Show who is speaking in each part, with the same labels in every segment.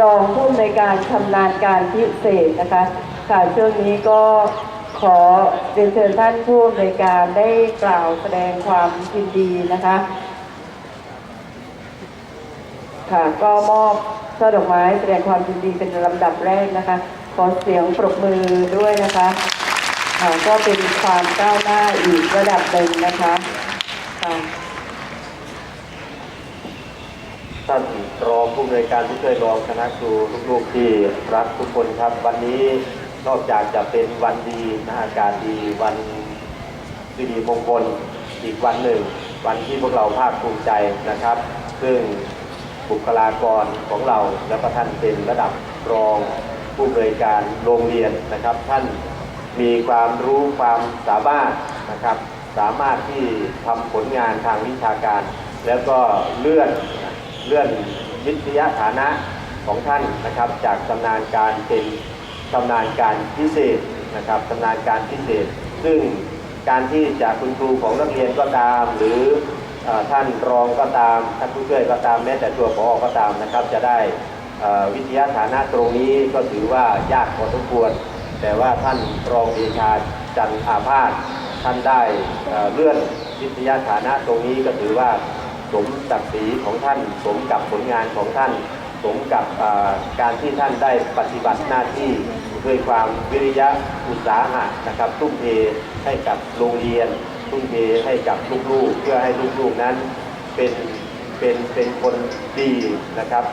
Speaker 1: รองผู้อำนวยการชำนาญการพิเศษนะคะค่ะช่วงนี้ก็ขอเรียนเชิญท่านผู้อำนวยการได้กล่าวแสดงความยินดีนะคะค่ะก็มอบช่อดอกไม้แสดงความยินดีเป็นลำดับแรกนะคะ ขอเสียงปรบมือด้วยนะคะค่ะก็เป็นความก้าวหน้าอีกระดับหนึ่งนะคะค่ะ
Speaker 2: ท่านรองผู้อำนวยการผู้ช่วยรองคณะครูลูกๆที่รักทุกคนครับ วันนี้นอกจากจะเป็นวันดีนะอากาศดีวันดีดีมงคลอีกวันหนึ่ง วันที่พวกเราภาคภูมิใจนะครับ ซึ่งบุคลากรของเราแล้วก็ท่านเป็นระดับรองผู้อำนวยการโรงเรียนนะครับ ท่านมีความรู้ความสามารถนะครับ สามารถที่ทำผลงานทางวิชาการ แล้วก็เลื่อน เลื่อนวิทยาฐานะของท่านนะครับ จากชำนาญการเป็นชำนาญการพิเศษนะครับชำนาญการพิเศษ ซึ่งการที่จากคุณครูของนักเรียนก็ตาม หรืออท่านรองก็ตามท่านผู้ช่วยก็ตามแม้แต่ตัวผอก็ตามนะครับ จะได้วิทยาฐานะตรงนี้ก็ถือว่ายากพอสมควร แต่ว่าท่านรองเดชาจันอาพาธท่านได้เอ่อเลื่อนวิทยาฐานะตรงนี้ก็ถือว่า สมศักดิ์ศรีของท่าน สมกับผลงานของท่าน สมกับการที่ท่านได้ปฏิบัติหน้าที่ด้วยความวิริยะอุตสาหะนะครับทุ่มเทให้กับโรงเรียนทุ่มเทให้กับลูกๆ เพื่อให้ลูกๆนั้นเป็น เป็นเป็นคนดีนะครับ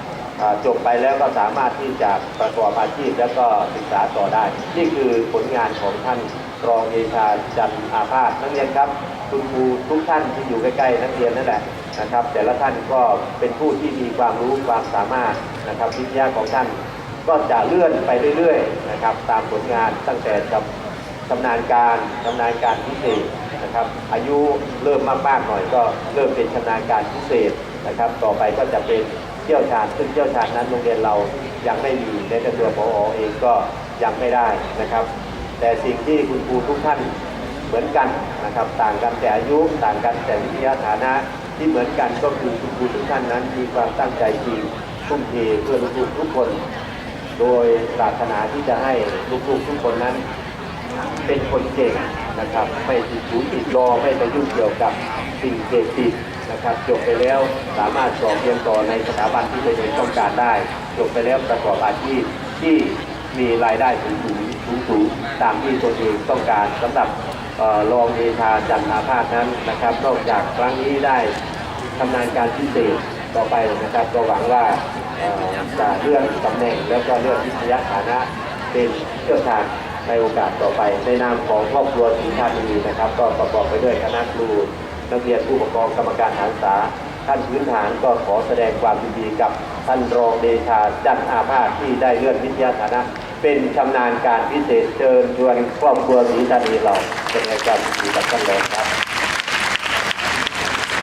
Speaker 2: จบไปแล้วก็สามารถที่จะประกอบอาชีพแล้วก็ศึกษาต่อได้ นี่คือผลงานของท่านรองเอชาจันอาภาสนักเรียนครับคุณครูทุกท่านที่อยู่ใกล้ๆนักเรียนนั่นแหละนะครับ แต่ละท่านก็เป็นผู้ที่มีความรู้ความสามารถนะครับวิทยาของท่านก็จะเลื่อนไปเรื่อยๆนะครับตามผลงานตั้งแต่กับชำนาญการชำนาญการพิเศษ นะครับ อายุเริ่มมากๆหน่อยก็เริ่มเป็นชำนาญการพิเศษนะครับ ต่อไปก็จะเป็นเชี่ยวชาญซึ่งเชี่ยวชาญนั้นโรงเรียนเรายังไม่มีในตัวพอเองก็ยังไม่ได้นะครับ แต่สิ่งที่คุณครูทุกท่านเหมือนกันนะครับ ต่างกันแต่อายุต่างกันแต่วิทยาฐานะที่เหมือนกันก็คือคุณครูทุกท่านนั้นมีความตั้งใจจริงทุ่มเทเพื่อลูกๆทุกคน โดยปรารถนาที่จะให้ลูกๆทุกคนนั้น เป็นคนเก่งนะครับ ไม่ติดหูติดรอไม่ไปยุ่งเกี่ยวกับสิ่งเสพติดนะครับจบไปแล้วสามารถสอบเรียนต่อในสถาบันที่ตัวเองต้องการได้จบไปแล้วประกอบอาชีพที่มีรายได้สูงสูงสูงสูงตามที่ตัวเองต้องการสำหรับเอ่อรองเอชาจันทร์อาภาสนั้นนะครับนอกจากครั้งนี้ได้ทำงานการพิเศษต่อไปนะครับก็หวังว่าจะเลื่อนตำแหน่งแล้วก็เลื่อนวิทยาฐานะเป็นเชี่ยวชาญ ในโอกาสต่อไป ในนามของครอบครัวศรีชาตินีนะครับ ก็ประกอบไปด้วยคณะครูนักเรียนผู้ปกครองกรรมการฐานศึกษาท่านพื้นฐานก็ขอแสดงความยินดีกับท่านรองเดชาจันอาภาสที่ได้เลื่อนวิทยาฐานะ เป็นชำนาญการพิเศษเชิญชวนครอบครัวศรีชาตินีเราเป็นไงกันดีกับท่านรองครับ